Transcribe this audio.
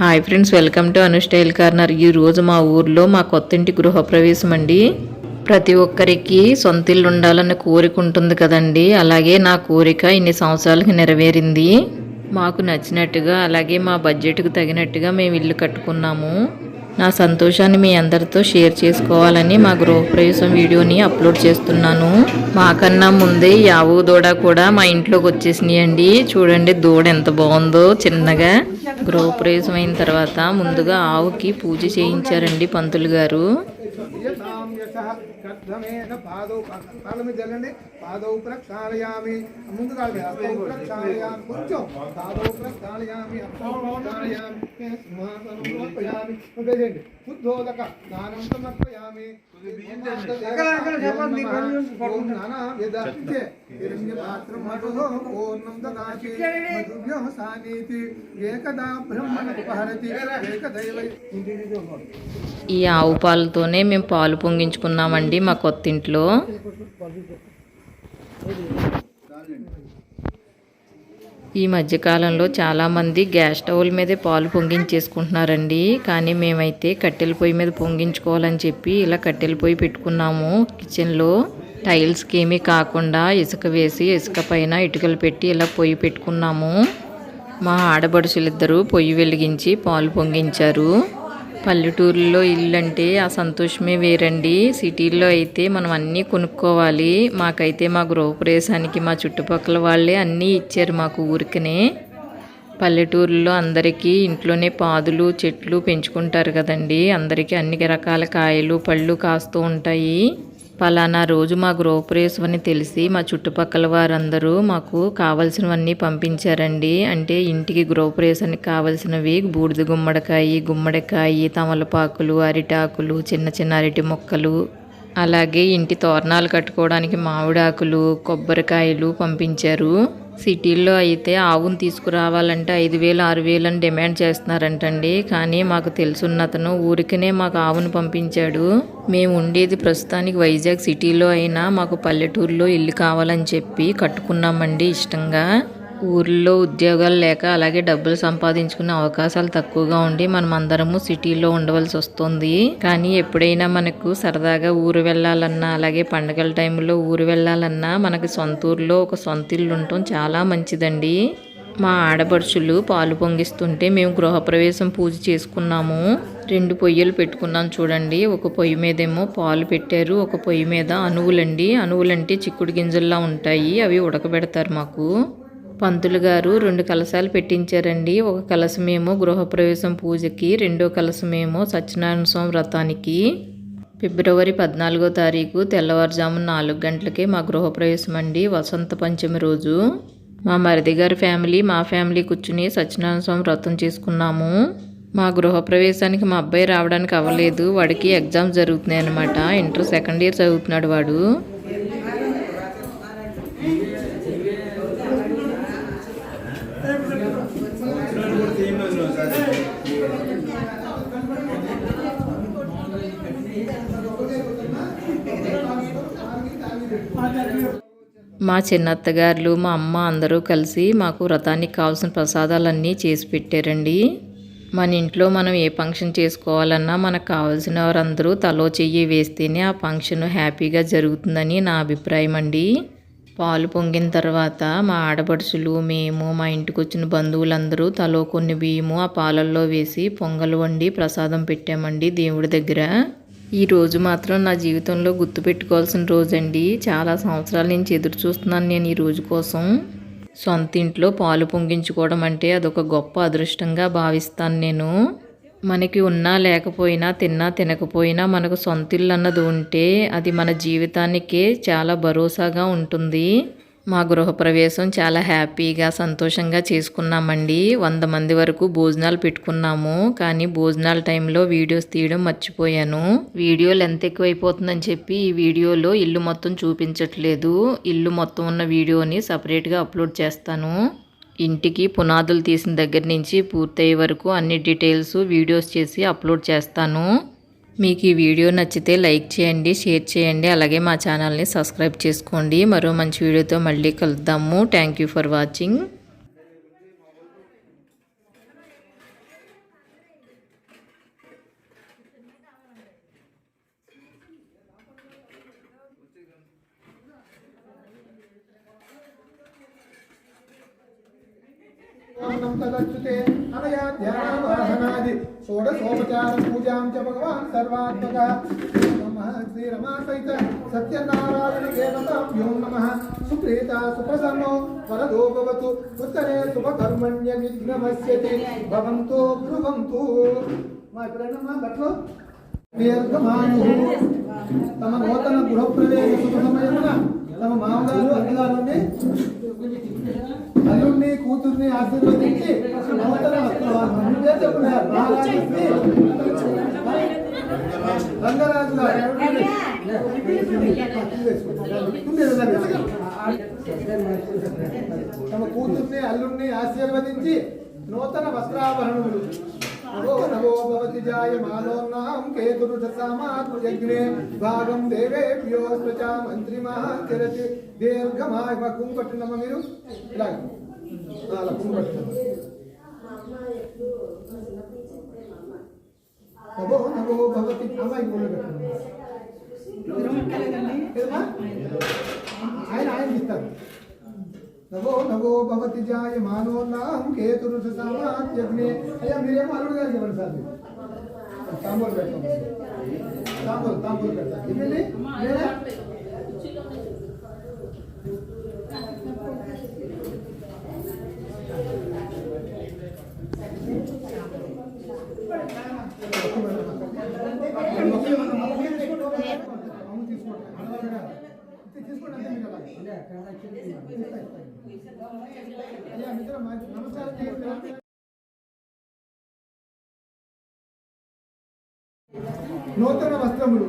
Hi friends welcome to Anu style corner. ఈ రోజు మా ఊర్లో మా కొత్తింటి గృహప్రవేశం అండి. ప్రతి ఒక్కరికి సొంత ఇల్లు ఉండాలన్న కోరిక ఉంటుంది కదండి. అలాగే నా కోరిక ఇన్ని సంవత్సరాలకి నెరవేరింది. మాకు నచ్చినట్టుగా అలాగే మా బడ్జెట్కు తగినట్టుగా మేము ఇల్లు కట్టుకున్నాము. నా సంతోషాన్ని మీ అందరితో షేర్ చేసుకోవాలని మా గృహప్రవేశం వీడియోని అప్లోడ్ చేస్తున్నాను. మాకన్నా ముందే యావు దూడ కూడా మా ఇంట్లోకి వచ్చేసినాయండి. చూడండి దూడ ఎంత బాగుందో చిన్నగా. గృహప్రవేశం అయిన తర్వాత ముందుగా ఆవుకి పూజ చేయించారండి పంతులు గారు. కర్ధమేన పాదౌ కాళ్ళ మీద జల్లండి పాదౌ ప్రక్షాళయామి. ముందు కాళ్ళ మీద. హస్తౌ ప్రక్షాళయామి. కొంచెం పాదౌ ప్రక్షాళయామి. హస్తౌ ప్రక్షాళయామి. సింహాసనం సమర్పయామి. స్నానం సమర్పయామి. పాత్రం పూర్ణం దదాతి మధుభ్యః సానీతి ఏకదా బ్రహ్మణ ఉపహరతి. ఏకదైవ. ఈ ఆవు పాలతోనే మేము పాలు పొంగించుకున్నామండి. మా కొత్త ఇంట్లో ఈ మధ్యకాలంలో చాలామంది గ్యాస్ స్టవ్ల మీదే పాలు పొంగించేసుకుంటున్నారండి. కానీ మేమైతే కట్టెల పొయ్యి మీద పొంగించుకోవాలని చెప్పి ఇలా కట్టెల పొయ్యి పెట్టుకున్నాము. కిచెన్లో టైల్స్కి ఏమీ కాకుండా ఇసుక వేసి ఇసుక పైన ఇటుకలు పెట్టి ఇలా పొయ్యి పెట్టుకున్నాము. మా ఆడబడుచులిద్దరూ పొయ్యి వెలిగించి పాలు పొంగించారు. పల్లెటూరులో ఇల్లు అంటే ఆ సంతోషమే వేరండి. సిటీల్లో అయితే మనం అన్నీ కొనుక్కోవాలి. మాకైతే మా గృహప్రవేశానికి మా చుట్టుపక్కల వాళ్ళే అన్నీ ఇచ్చారు మాకు ఊరికనే. పల్లెటూరులో అందరికీ ఇంట్లోనే పాదులు చెట్లు పెంచుకుంటారు కదండి. అందరికీ అన్ని రకాల కాయలు పళ్ళు కాస్తూ ఉంటాయి. పలానా రోజు మా గృహప్రవేశం అని తెలిసి మా చుట్టుపక్కల వారందరూ మాకు కావలసినవన్నీ పంపించారండి. అంటే ఇంటికి గృహప్రవేశానికి కావలసినవి బూడిద గుమ్మడికాయ గుమ్మడికాయ తమలపాకులు అరిటాకులు చిన్న చిన్న అరటి మొక్కలు అలాగే ఇంటి తోరణాలు కట్టుకోవడానికి మామిడాకులు కొబ్బరికాయలు పంపించారు. సిటీల్లో అయితే ఆవును తీసుకురావాలంటే ఐదు వేలు ఆరు వేలు అని డిమాండ్ చేస్తున్నారంటండి. కానీ మాకు తెలుసున్నతను ఊరికినే ఊరికనే మాకు ఆవును పంపించాడు. మేము ఉండేది ప్రస్తుతానికి వైజాగ్ సిటీలో అయినా మాకు పల్లెటూరులో ఇల్లు కావాలని చెప్పి కట్టుకున్నామండి ఇష్టంగా. ఊర్లో ఉద్యోగాలు లేక అలాగే డబ్బులు సంపాదించుకునే అవకాశాలు తక్కువగా ఉండి మనం అందరము సిటీలో ఉండవలసి వస్తుంది. కానీ ఎప్పుడైనా మనకు సరదాగా ఊరు వెళ్ళాలన్నా అలాగే పండగల టైంలో ఊరు వెళ్ళాలన్నా మనకి సొంత ఊర్లో ఒక సొంత ఇల్లు ఉండటం చాలా మంచిదండి. మా ఆడపడుచులు పాలు పొంగిస్తుంటే మేము గృహప్రవేశం పూజ చేసుకున్నాము. రెండు పొయ్యిలు పెట్టుకున్నాం చూడండి. ఒక పొయ్యి మీదేమో పాలు పెట్టారు. ఒక పొయ్యి మీద అణువులండి. అణువులంటే చిక్కుడు గింజల్లా ఉంటాయి. అవి ఉడకబెడతారు మాకు. పంతులు గారు రెండు కలశాలు పెట్టించారండి. ఒక కలశమేమో గృహప్రవేశం పూజకి రెండో కలశమేమో సత్యనారాయణ స్వామి వ్రతానికి. ఫిబ్రవరి పద్నాలుగో తారీఖు తెల్లవారుజామున నాలుగు గంటలకే మా గృహప్రవేశం అండి వసంత పంచమి రోజు మా మరిది గారి ఫ్యామిలీ మా ఫ్యామిలీ కూర్చుని సత్యనారాయణ స్వామి వ్రతం చేసుకున్నాము. మా గృహప్రవేశానికి మా అబ్బాయి రావడానికి అవ్వలేదు. వాడికి ఎగ్జామ్స్ జరుగుతున్నాయి అనమాట ఇంటర్ సెకండ్ ఇయర్ చదువుతున్నాడు వాడు. మా చిన్నత్తగారులు మా అమ్మ అందరూ కలిసి మాకు వ్రతానికి కావాల్సిన ప్రసాదాలన్నీ చేసి పెట్టారండి. మన ఇంట్లో మనం ఏ ఫంక్షన్ చేసుకోవాలన్నా మనకు కావాల్సిన వారందరూ తలో చెయ్యి వేస్తేనే ఆ ఫంక్షన్ హ్యాపీగా జరుగుతుందని నా అభిప్రాయం అండి. పాలు పొంగిన తర్వాత మా ఆడపడుచులు మేము మా ఇంటికి వచ్చిన బంధువులందరూ తలో కొన్ని బియ్యము ఆ పాలల్లో వేసి పొంగల్ వండి ప్రసాదం పెట్టామండి దేవుడి దగ్గర. ఈ రోజు మాత్రం నా జీవితంలో గుర్తుపెట్టుకోవాల్సిన రోజండి. చాలా సంవత్సరాల నుంచి ఎదురు చూస్తున్నాను నేను ఈ రోజు కోసం. సొంత ఇంట్లో పాలు పొంగించుకోవడం అంటే అదొక గొప్ప అదృష్టంగా భావిస్తాను నేను. మనకి ఉన్నా లేకపోయినా తిన్నా తినకపోయినా మనకు సొంత ఇల్లు అన్నది ఉంటే అది మన జీవితానికే చాలా భరోసాగా ఉంటుంది. మా గృహప్రవేశం చాలా హ్యాపీగా సంతోషంగా చేసుకున్నామండి. వంద మంది వరకు భోజనాలు పెట్టుకున్నాము. కానీ భోజనాల టైంలో వీడియోస్ తీయడం మర్చిపోయాను. వీడియో లెంత్ ఎక్కువైపోతుందని చెప్పి ఈ వీడియోలో ఇల్లు మొత్తం చూపించట్లేదు. ఇల్లు మొత్తం ఉన్న వీడియోని సపరేట్గా అప్లోడ్ చేస్తాను. ఇంటికి పునాదులు తీసిన దగ్గర నుంచి పూర్తయ్యే వరకు అన్ని డీటెయిల్స్ వీడియోస్ చేసి అప్లోడ్ చేస్తాను. మీకు ఈ వీడియో నచ్చితే లైక్ చేయండి షేర్ చేయండి అలాగే మా ఛానల్ని సబ్స్క్రైబ్ చేసుకోండి. మరో మంచి వీడియోతో మళ్ళీ కలుద్దాము. థ్యాంక్ యూ ఫర్ వాచింగ్ పూర్ణం తదచ్యుతే అనయా ధ్యానమాసనాది షోడశోపచార పూజాం చ భగవాన్ సర్వాత్మక శ్రీరమాసైత శ్రీరమా సహిత సత్యనారాయణ దేవతాభ్యో నమః సుప్రీత సుప్రసన్నో వరదో భవతు ఉత్తరే శుభకర్మణ్య విఘ్నమస్యతి భవంతో బ్రువంతు మా ఎప్పుడైనా గట్లో దీర్ఘమాయు తమ నూతన గృహప్రవేశ శుభ సమయమున తమ మామగారు అన్నగారుని కూతుర్ని ఆశీర్వదించి నూతన రంగరాజు గారు. తమ కూతుర్ని అల్లుణ్ణి ఆశీర్వదించి నూతన వస్త్రాభరణములు. భాగం దేవేభ్యో స్వచా దీర్ఘమాయ కుంగు మీరు. ఇలాగ. అలా కుంగు పట్టిందమ్మా నవో నవో భవతి అమ్మాయి కుంగు పెట్టండి ఏదమ్మా? ఆయన ఆయన ఇస్తారు నవో నవో భవతి జాయమానో నాం కేతురుష సమాజ్ఞే అయ్యా మీరేమో అల్లుడు గారు చెప్పండి సార్ మీరు. తాంబూలు పెట్టండి తాంబూలు తాంబూలు పెట్టండి ఇవ్వండి నేనే నమస్కారం నూతన వస్త్రములు.